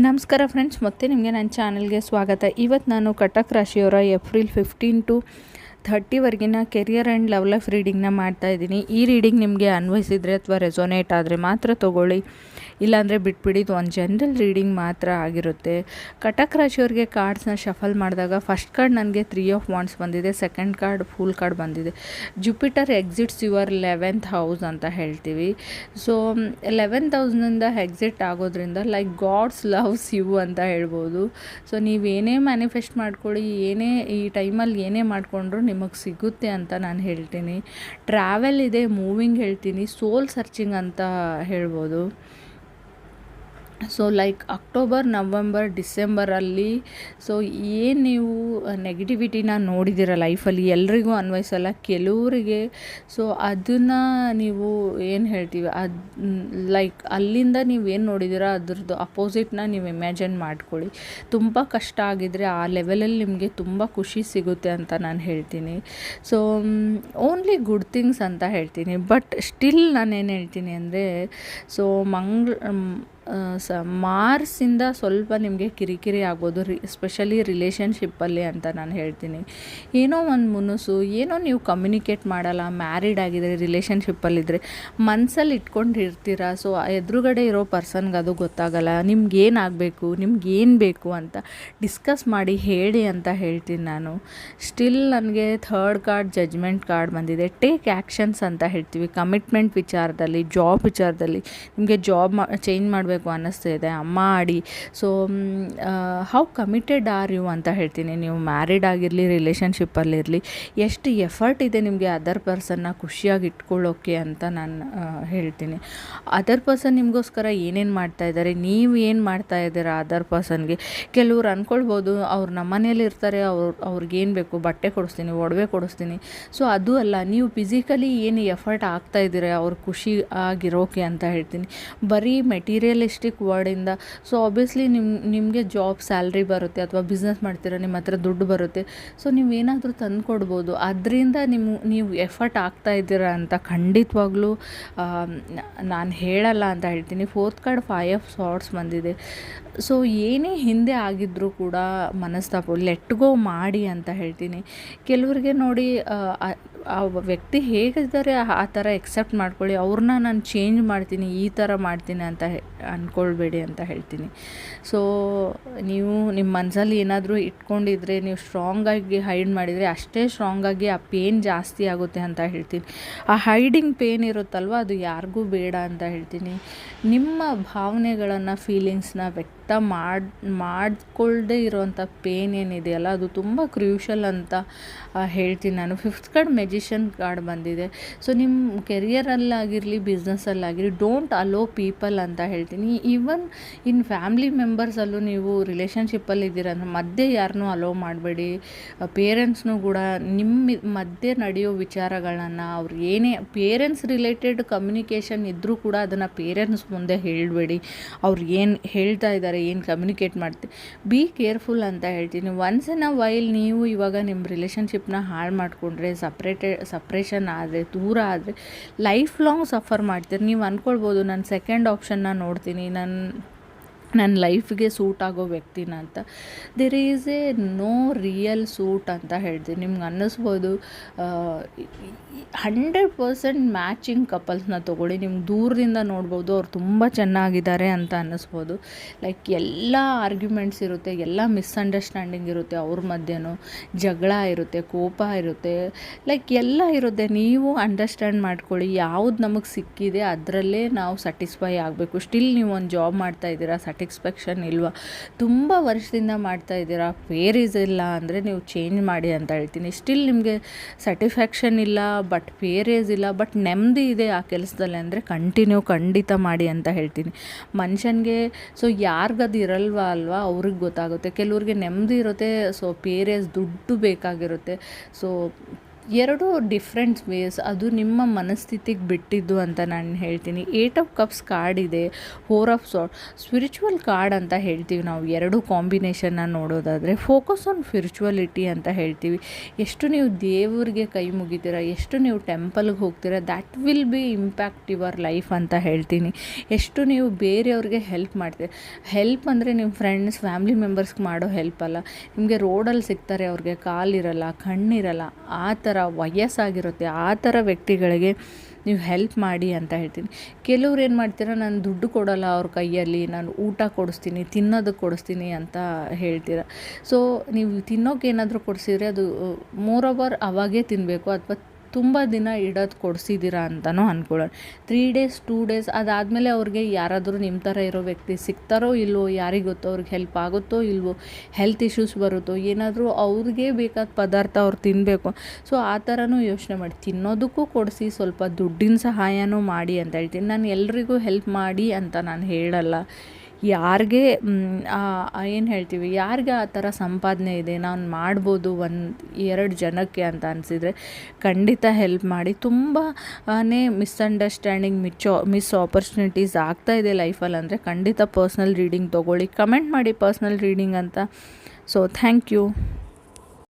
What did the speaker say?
ನಮಸ್ಕಾರ ಫ್ರೆಂಡ್ಸ್, ಮತ್ತೆ ನಿಮಗೆ ನನ್ನ ಚಾನಲ್ಗೆ ಸ್ವಾಗತ. ಇವತ್ತು ನಾನು ಕಟಕ್ ರಾಶಿಯವರ ಏಪ್ರಿಲ್ ಫಿಫ್ಟೀನ್ ಟು ಥರ್ಟಿವರೆಗಿನ ಕೆರಿಯರ್ ಆ್ಯಂಡ್ ಲವ್ ಲೈಫ್ ರೀಡಿಂಗ್ನ ಮಾಡ್ತಾ ಇದ್ದೀನಿ. ಈ ರೀಡಿಂಗ್ ನಿಮಗೆ ಅನ್ವಯಿಸಿದರೆ ಅಥವಾ ರೆಸೊನೇಟ್ ಆದರೆ ಮಾತ್ರ ತೊಗೊಳ್ಳಿ. ಇಲ್ಲಾಂದರೆ ಬಿಟ್ಬಿಡಿ, ಇದು ಒಂದು ಜನರಲ್ ರೀಡಿಂಗ್ ಮಾತ್ರ ಆಗಿರುತ್ತೆ. ಕಟಕ್ ರಾಶಿಯವ್ರಿಗೆ ಕಾರ್ಡ್ಸ್ನ ಶಫಲ್ ಮಾಡಿದಾಗ ಫಸ್ಟ್ ಕಾರ್ಡ್ ನನಗೆ ತ್ರೀ ಆಫ್ ವಾಂಡ್ಸ್ ಬಂದಿದೆ ಸೆಕೆಂಡ್ ಕಾರ್ಡ್ ಫುಲ್ ಕಾರ್ಡ್ ಬಂದಿದೆ. Jupiter exits your eleventh house ಅಂತ ಹೇಳ್ತೀವಿ. ಸೊ ಲೆವೆಂತ್ ಹೌಸ್ನಿಂದ ಎಕ್ಸಿಟ್ ಆಗೋದ್ರಿಂದ ಲೈಕ್ ಗಾಡ್ಸ್ ಲವ್ಸ್ ಯು ಅಂತ ಹೇಳ್ಬೋದು. ಸೊ ನೀವೇನೇ ಮ್ಯಾನಿಫೆಸ್ಟ್ ಮಾಡ್ಕೊಳ್ಳಿ, ಏನೇ ಈ ಟೈಮಲ್ಲಿ ಏನೇ ಮಾಡಿಕೊಂಡ್ರು ನಿಮಗೆ ಸಿಗುತ್ತೆ ಅಂತ ನಾನು ಹೇಳ್ತೀನಿ. ಟ್ರಾವೆಲ್ ಇದೆ ಮೂವಿಂಗ್ ಹೇಳ್ತೀನಿ ಸೋಲ್ ಸರ್ಚಿಂಗ್ ಅಂತ ಹೇಳ್ಬೋದು. ಸೊ ಲೈಕ್ ಅಕ್ಟೋಬರ್ ನವಂಬರ್ ಡಿಸೆಂಬರಲ್ಲಿ ಸೊ ಏನು ನೀವು ನೆಗೆಟಿವಿಟಿನ ನೋಡಿದ್ದೀರ ಲೈಫಲ್ಲಿ ಎಲ್ರಿಗೂ ಅನ್ವಯಿಸಲ್ಲ, ಕೆಲವರಿಗೆ. ಸೊ ಅದನ್ನು ನೀವು ಏನು ಹೇಳ್ತೀವಿ? ಅದು ಲೈಕ್ ಅಲ್ಲಿಂದ ನೀವು ಏನು ನೋಡಿದ್ದೀರ ಅದ್ರದ್ದು ಅಪೋಸಿಟ್ನ ನೀವು ಇಮ್ಯಾಜಿನ್ ಮಾಡ್ಕೊಳ್ಳಿ. ತುಂಬ ಕಷ್ಟ ಆಗಿದ್ದರೆ ಆ ಲೆವೆಲಲ್ಲಿ ನಿಮಗೆ ತುಂಬ ಖುಷಿ ಸಿಗುತ್ತೆ ಅಂತ ನಾನು ಹೇಳ್ತೀನಿ. ಸೊ ಓನ್ಲಿ ಗುಡ್ ಥಿಂಗ್ಸ್ ಅಂತ ಹೇಳ್ತೀನಿ. ಬಟ್ ಸ್ಟಿಲ್ ನಾನು ಏನು ಹೇಳ್ತೀನಿ ಅಂದರೆ ಸೊ ಮಂಗ್ಳ ಸ ಮಾರ್ಸಿಂದ ಸ್ವಲ್ಪ ನಿಮಗೆ ಕಿರಿಕಿರಿ ಆಗ್ಬೋದು ರಿ ಸ್ಪೆಷಲಿ ರಿಲೇಷನ್ಶಿಪ್ಪಲ್ಲಿ ಅಂತ ನಾನು ಹೇಳ್ತೀನಿ. ಏನೋ ಒಂದು ಮುನಸು ಏನೋ ನೀವು ಕಮ್ಯುನಿಕೇಟ್ ಮಾಡಲ್ಲ ಮ್ಯಾರಿಡ್ ಆಗಿದ್ರೆ ರಿಲೇಷನ್ಶಿಪ್ಪಲ್ಲಿದ್ದರೆ ಮನಸ್ಸಲ್ಲಿ ಇಟ್ಕೊಂಡು ಇರ್ತೀರಾ ಸೊ ಎದುರುಗಡೆ ಇರೋ ಪರ್ಸನ್ಗೆ ಅದು ಗೊತ್ತಾಗಲ್ಲ ನಿಮ್ಗೆ ಏನಾಗಬೇಕು ನಿಮ್ಗೆ ಏನು ಬೇಕು ಅಂತ ಡಿಸ್ಕಸ್ ಮಾಡಿ ಹೇಳಿ ಅಂತ ಹೇಳ್ತೀನಿ ನಾನು. ಸ್ಟಿಲ್ ನನಗೆ ಥರ್ಡ್ ಕಾರ್ಡ್ ಜಜ್ಮೆಂಟ್ ಕಾರ್ಡ್ ಬಂದಿದೆ. ಟೇಕ್ ಆ್ಯಕ್ಷನ್ಸ್ ಅಂತ ಹೇಳ್ತೀವಿ. ಕಮಿಟ್ಮೆಂಟ್ ವಿಚಾರದಲ್ಲಿ ಜಾಬ್ ವಿಚಾರದಲ್ಲಿ, ನಿಮಗೆ ಜಾಬ್ ಮಾ ಚೇಂಜ್ ಮಾಡಬೇಕು ಅನ್ನಿಸ್ತಾ ಇದೆ ಮಾಡಿ so how committed are you ಅಂತ ಹೇಳ್ತೀನಿ. ನೀವು ಮ್ಯಾರಿಡ್ ಆಗಿರಲಿ ರಿಲೇಷನ್ಶಿಪ್ಪಲ್ಲಿರಲಿ ಎಷ್ಟು ಎಫರ್ಟ್ ಇದೆ ನಿಮಗೆ ಅದರ್ ಪರ್ಸನ್ನ ಖುಷಿಯಾಗಿ ಇಟ್ಕೊಳ್ಳೋಕ್ಕೆ ಅಂತ ನಾನು ಹೇಳ್ತೀನಿ. ಅದರ್ ಪರ್ಸನ್ ನಿಮಗೋಸ್ಕರ ಏನೇನು ಮಾಡ್ತಾ ಇದ್ದಾರೆ, ನೀವು ಏನು ಮಾಡ್ತಾ ಇದ್ದೀರಾ ಅದರ್ ಪರ್ಸನ್ಗೆ ಕೆಲವ್ರು ಅಂದ್ಕೊಳ್ಬೋದು ಅವ್ರು ನಮ್ಮ ಮನೇಲಿ ಇರ್ತಾರೆ, ಅವ್ರು ಅವ್ರಿಗೇನು ಬೇಕು? ಬಟ್ಟೆ ಕೊಡಿಸ್ತೀನಿ, ಒಡವೆ ಕೊಡಿಸ್ತೀನಿ. ಸೊ ಅದು ಅಲ್ಲ, ನೀವು ಫಿಸಿಕಲಿ ಏನು ಎಫರ್ಟ್ ಆಗ್ತಾ ಇದ್ದೀರಾ, ಅವ್ರ ಖುಷಿ ಆಗಿರೋಕೆ ಅಂತ ಹೇಳ್ತೀನಿ. ಬರೀ ಮೆಟೀರಿಯಲಿಸ್ಟಿಕ್ ವರ್ಡಿಂದ. ಸೊ ಆಬ್ವಿಯಸ್ಲಿ ನಿಮ್ಮ ನಿಮಗೆ ಜಾಬ್ ಸ್ಯಾಲ್ರಿ ಬರುತ್ತೆ ಅಥವಾ ಬಿಸ್ನೆಸ್ ಮಾಡ್ತೀರಾ ನಿಮ್ಮ ಹತ್ರ ದುಡ್ಡು ಬರುತ್ತೆ. ಸೊ ನೀವೇನಾದರೂ ತಂದು ಕೊಡ್ಬೋದು ಅದರಿಂದ ನಿಮ್ಮ ನೀವು ಎಫರ್ಟ್ ಆಗ್ತಾ ಇದ್ದೀರ ಅಂತ ಖಂಡಿತವಾಗ್ಲೂ ನಾನು ಹೇಳಲ್ಲ ಅಂತ ಹೇಳ್ತೀನಿ. Fourth card five of swords ಬಂದಿದೆ. ಸೊ ಏನೇ ಹಿಂದೆ ಆಗಿದ್ದರೂ ಕೂಡ ಮನಸ್ತಾಪ ಲೆಟ್ ಗೋ ಮಾಡಿ ಅಂತ ಹೇಳ್ತೀನಿ. ಕೆಲವ್ರಿಗೆ ನೋಡಿ ಆ ವ್ಯಕ್ತಿ ಹೇಗಿದ್ದಾರೆ ಆ ಥರ ಎಕ್ಸೆಪ್ಟ್ ಮಾಡ್ಕೊಳ್ಳಿ. ಅವ್ರನ್ನ ನಾನು ಚೇಂಜ್ ಮಾಡ್ತೀನಿ, ಈ ಥರ ಮಾಡ್ತೀನಿ ಅಂತ ಅಂದ್ಕೊಳ್ಬೇಡಿ ಅಂತ ಹೇಳ್ತೀನಿ. ಸೊ ನೀವು ನಿಮ್ಮ ಮನಸ್ಸಲ್ಲಿ ಏನಾದರೂ ಇಟ್ಕೊಂಡಿದ್ರೆ, ನೀವು ಸ್ಟ್ರಾಂಗಾಗಿ ಹೈಡ್ ಮಾಡಿದರೆ ಅಷ್ಟೇ ಸ್ಟ್ರಾಂಗಾಗಿ ಆ ಪೇನ್ ಜಾಸ್ತಿ ಆಗುತ್ತೆ ಅಂತ ಹೇಳ್ತೀನಿ. ಆ ಹೈಡಿಂಗ್ ಪೇನ್ ಇರುತ್ತಲ್ವ, ಅದು ಯಾರಿಗೂ ಬೇಡ ಅಂತ ಹೇಳ್ತೀನಿ. ನಿಮ್ಮ ಭಾವನೆಗಳನ್ನು ಫೀಲಿಂಗ್ಸ್ನ ವ್ಯಕ್ತ ಮಾಡಿ ಮಾಡಿಕೊಳ್ಳದೆ ಇರೋವಂಥ ಪೇನ್ ಏನಿದೆಯಲ್ಲ ಅದು ತುಂಬ ಕ್ರೂಷಲ್ ಅಂತ ಹೇಳ್ತೀನಿ ನಾನು. ಫಿಫ್ತ್ ಕಾರ್ಡ್ ಮೆಜಿಷನ್ ಕಾರ್ಡ್ ಬಂದಿದೆ. ಸೊ ನಿಮ್ಮ ಕೆರಿಯರಲ್ಲಾಗಿರಲಿ ಬಿಸ್ನೆಸ್ಸಲ್ಲಾಗಿರಲಿ ಡೋಂಟ್ ಅಲೋ ಪೀಪಲ್ ಅಂತ ಹೇಳ್ತೀನಿ. ಈವನ್ ಇನ್ ಫ್ಯಾಮ್ಲಿ ಮೆಂಬರ್ಸಲ್ಲೂ ನೀವು ರಿಲೇಷನ್ಶಿಪ್ಪಲ್ಲಿ ಇದ್ದೀರ ಮಧ್ಯೆ ಯಾರನ್ನೂ ಅಲೋ ಮಾಡಬೇಡಿ. ಪೇರೆಂಟ್ಸ್ನೂ ಕೂಡ ನಿಮ್ಮ ಮಧ್ಯೆ ನಡೆಯೋ ವಿಚಾರಗಳನ್ನು ಅವ್ರು ಏನೇ ಪೇರೆಂಟ್ಸ್ ರಿಲೇಟೆಡ್ ಕಮ್ಯುನಿಕೇಷನ್ ಇದ್ದರೂ ಕೂಡ ಅದನ್ನು ಪೇರೆಂಟ್ಸ್ ಮುಂದೆ ಹೇಳಬೇಡಿ. ಅವ್ರು ಏನು ಹೇಳ್ತಾ ಇದ್ದಾರೆ ಏನು ಕಮ್ಯುನಿಕೇಟ್ ಮಾಡ್ತೀವಿ ಬಿ ಕೇರ್ಫುಲ್ ಅಂತ ಹೇಳ್ತೀನಿ. ಒನ್ಸ್ ಇನ್ ಅ ವೈಲ್ ನೀವು ಇವಾಗ ನಿಮ್ಮ ರಿಲೇಷನ್ಶಿಪ್ನ ಹಾಳು ಮಾಡಿಕೊಂಡ್ರೆ ಸಪ್ರೇಟೆ ಸಪ್ರೇಷನ್ ಆದರೆ, ದೂರ ಆದರೆ ಲೈಫ್ ಲಾಂಗ್ ಸಫರ್ ಮಾಡ್ತೀರಿ. ನೀವು ಅಂದ್ಕೊಳ್ಬೋದು ನಾನು ಸೆಕೆಂಡ್ ಆಪ್ಷನ್ನ ನೋಡ್ತೀನಿ. ನನ್ನ ನನ್ನ ಲೈಫ್ಗೆ ಸೂಟ್ ಆಗೋ ವ್ಯಕ್ತಿನ ಅಂತ. There is a no real suit ಅಂತ ಹೇಳ್ತೀನಿ. ನಿಮ್ಗೆ ಅನ್ನಿಸ್ಬೋದು ಹಂಡ್ರೆಡ್ ಪರ್ಸೆಂಟ್ ಮ್ಯಾಚಿಂಗ್ ಕಪಲ್ಸ್ನ ತೊಗೊಳ್ಳಿ. ನಿಮ್ಗೆ ದೂರದಿಂದ ನೋಡ್ಬೋದು, ಅವ್ರು ತುಂಬ ಚೆನ್ನಾಗಿದ್ದಾರೆ ಅಂತ ಅನ್ನಿಸ್ಬೋದು. ಲೈಕ್ ಎಲ್ಲ ಆರ್ಗ್ಯುಮೆಂಟ್ಸ್ ಇರುತ್ತೆ, ಎಲ್ಲ ಮಿಸ್ಅಂಡರ್ಸ್ಟ್ಯಾಂಡಿಂಗ್ ಇರುತ್ತೆ ಅವ್ರ ಮಧ್ಯೆನೂ. ಜಗಳ ಇರುತ್ತೆ, ಕೋಪ ಇರುತ್ತೆ. ಲೈಕ್ ಎಲ್ಲ ಇರುತ್ತೆ. ನೀವು ಅಂಡರ್ಸ್ಟ್ಯಾಂಡ್ ಮಾಡ್ಕೊಳ್ಳಿ, ಯಾವ್ದು ನಮಗೆ ಸಿಕ್ಕಿದೆ ಅದರಲ್ಲೇ ನಾವು ಸ್ಯಾಟಿಸ್ಫೈ ಆಗಬೇಕು. ಸ್ಟಿಲ್ ನೀವು ಒಂದು ಜಾಬ್ ಮಾಡ್ತಾ ಇದ್ದೀರಾ ಸ್ಯಾಟಿಸ್ಫ್ಯಾಕ್ಷನ್ ಇಲ್ವಾ? ತುಂಬ ವರ್ಷದಿಂದ ಮಾಡ್ತಾ ಇದ್ದೀರಾ? ಪೇರೀಸ್ ಇಲ್ಲ ಅಂದರೆ ನೀವು ಚೇಂಜ್ ಮಾಡಿ ಅಂತ ಹೇಳ್ತೀನಿ. ಸ್ಟಿಲ್ ನಿಮಗೆ ಸ್ಯಾಟಿಸ್ಫ್ಯಾಕ್ಷನ್ ಇಲ್ಲ ಬಟ್ ಪೇರೇಸ್ ಇಲ್ಲ ಬಟ್ ನೆಮ್ಮದಿ ಇದೆ ಆ ಕೆಲಸದಲ್ಲಿ ಅಂದರೆ ಕಂಟಿನ್ಯೂ ಖಂಡಿತ ಮಾಡಿ ಅಂತ ಹೇಳ್ತೀನಿ. ಮನುಷ್ಯನಿಗೆ ಸೊ ಯಾರಿಗದು ಇರಲ್ವಾ ಅಲ್ವಾ? ಅವ್ರಿಗೆ ಗೊತ್ತಾಗುತ್ತೆ. ಕೆಲವ್ರಿಗೆ ನೆಮ್ಮದಿ ಇರುತ್ತೆ ಸೊ ಪೇರೇಸ್ ದುಡ್ಡು ಬೇಕಾಗಿರುತ್ತೆ. ಸೊ ಎರಡು ಡಿಫ್ರೆಂಟ್ ವೇಸ್ ಅದು ನಿಮ್ಮ ಮನಸ್ಥಿತಿಗೆ ಬಿಟ್ಟಿದ್ದು ಅಂತ ನಾನು ಹೇಳ್ತೀನಿ. ಏಟ್ ಆಫ್ ಕಪ್ಸ್ ಕಾರ್ಡ್ ಇದೆ four of swords spiritual card ಅಂತ ಹೇಳ್ತೀವಿ ನಾವು. ಎರಡು ಕಾಂಬಿನೇಷನ್ನ ನೋಡೋದಾದರೆ. ಫೋಕಸ್ ಆನ್ ಸ್ಪಿರಿಚುವಲಿಟಿ ಅಂತ ಹೇಳ್ತೀವಿ. ಎಷ್ಟು ನೀವು ದೇವ್ರಿಗೆ ಕೈ ಮುಗಿತೀರ, ಎಷ್ಟು ನೀವು ಟೆಂಪಲ್ಗೆ ಹೋಗ್ತೀರ that will be impact your life ಅಂತ ಹೇಳ್ತೀನಿ. ಎಷ್ಟು ನೀವು ಬೇರೆಯವ್ರಿಗೆ ಹೆಲ್ಪ್ ಮಾಡ್ತೀರ. ಹೆಲ್ಪ್ ಅಂದರೆ ನಿಮ್ಮ ಫ್ರೆಂಡ್ಸ್ ಫ್ಯಾಮಿಲಿ ಮೆಂಬರ್ಸ್ಗೆ ಮಾಡೋ ಹೆಲ್ಪ್ ಅಲ್ಲ. ನಿಮಗೆ ರೋಡಲ್ಲಿ ಸಿಗ್ತಾರೆ ಅವ್ರಿಗೆ ಕಾಲಿರಲ್ಲ ಕಣ್ಣಿರಲ್ಲ ಆ ಥರ ವಯಸ್ಸಾಗಿರುತ್ತೆ, ಆ ಥರ ವ್ಯಕ್ತಿಗಳಿಗೆ ನೀವು ಹೆಲ್ಪ್ ಮಾಡಿ ಅಂತ ಹೇಳ್ತೀನಿ. ಕೆಲವ್ರು ಏನು ಮಾಡ್ತೀರಾ, ನಾನು ದುಡ್ಡು ಕೊಡೋಲ್ಲ ಅವ್ರ ಕೈಯಲ್ಲಿ, ನಾನು ಊಟ ಕೊಡಿಸ್ತೀನಿ, ತಿನ್ನೋದಕ್ಕೆ ಕೊಡಿಸ್ತೀನಿ ಅಂತ ಹೇಳ್ತೀರ. ಸೊ ನೀವು ತಿನ್ನೋಕೆ ಏನಾದರೂ ಕೊಡಿಸಿದ್ರೆ ಅದು ಮೋರ್ ಓವರ್ ಅವಾಗೇ ತಿನ್ನಬೇಕು ಅಥವಾ ತುಂಬ ದಿನ ಇಡೋದು ಕೊಡಿಸಿದ್ದೀರಾ ಅಂತಲೂ ಅಂದ್ಕೊಳ್ಳೋಣ ತ್ರೀ ಡೇಸ್ ಟೂ ಡೇಸ್ ಅದಾದಮೇಲೆ ಅವ್ರಿಗೆ ಯಾರಾದರೂ ನಿಮ್ಮ ಥರ ಇರೋ ವ್ಯಕ್ತಿ ಸಿಗ್ತಾರೋ ಇಲ್ವೋ, ಯಾರಿಗೆ ಗೊತ್ತೋ ಅವ್ರಿಗೆ ಹೆಲ್ಪ್ ಆಗುತ್ತೋ ಇಲ್ವೋ ಹೆಲ್ತ್ ಇಶ್ಯೂಸ್ ಬರುತ್ತೋ, ಏನಾದರೂ ಅವ್ರಿಗೆ ಬೇಕಾದ ಪದಾರ್ಥ ಅವ್ರು ತಿನ್ನಬೇಕು ಸೊ ಆ ಥರನೂ ಯೋಚನೆ ಮಾಡಿ. ತಿನ್ನೋದಕ್ಕೂ ಕೊಡಿಸಿ, ಸ್ವಲ್ಪ ದುಡ್ಡಿನ ಸಹಾಯನೂ ಮಾಡಿ ಅಂತ ಹೇಳ್ತೀನಿ. ನಾನು ಎಲ್ರಿಗೂ ಹೆಲ್ಪ್ ಮಾಡಿ ಅಂತ ನಾನು ಹೇಳಲ್ಲ. ಯಾರಿಗೆ ಏನು ಹೇಳ್ತೀವಿ, ಯಾರಿಗೆ ಆ ಥರ ಸಂಪಾದನೆ ಇದೆ, ನಾನು ಮಾಡ್ಬೋದು ಒಂದು ಎರಡು ಜನಕ್ಕೆ ಅಂತ ಅನಿಸಿದರೆ ಖಂಡಿತ ಹೆಲ್ಪ್ ಮಾಡಿ. ತುಂಬಾ ಮಿಸ್ಅಂಡರ್ಸ್ಟ್ಯಾಂಡಿಂಗ್ ಮಿಚ್ಚೋ ಮಿಸ್ ಆಪರ್ಚುನಿಟೀಸ್ ಆಗ್ತಾ ಇದೆ ಲೈಫಲ್ಲಿ ಅಂದರೆ ಖಂಡಿತ ಪರ್ಸ್ನಲ್ ರೀಡಿಂಗ್ ತೊಗೊಳ್ಳಿ. ಕಮೆಂಟ್ ಮಾಡಿ ಪರ್ಸ್ನಲ್ ರೀಡಿಂಗ್ ಅಂತ. So thank you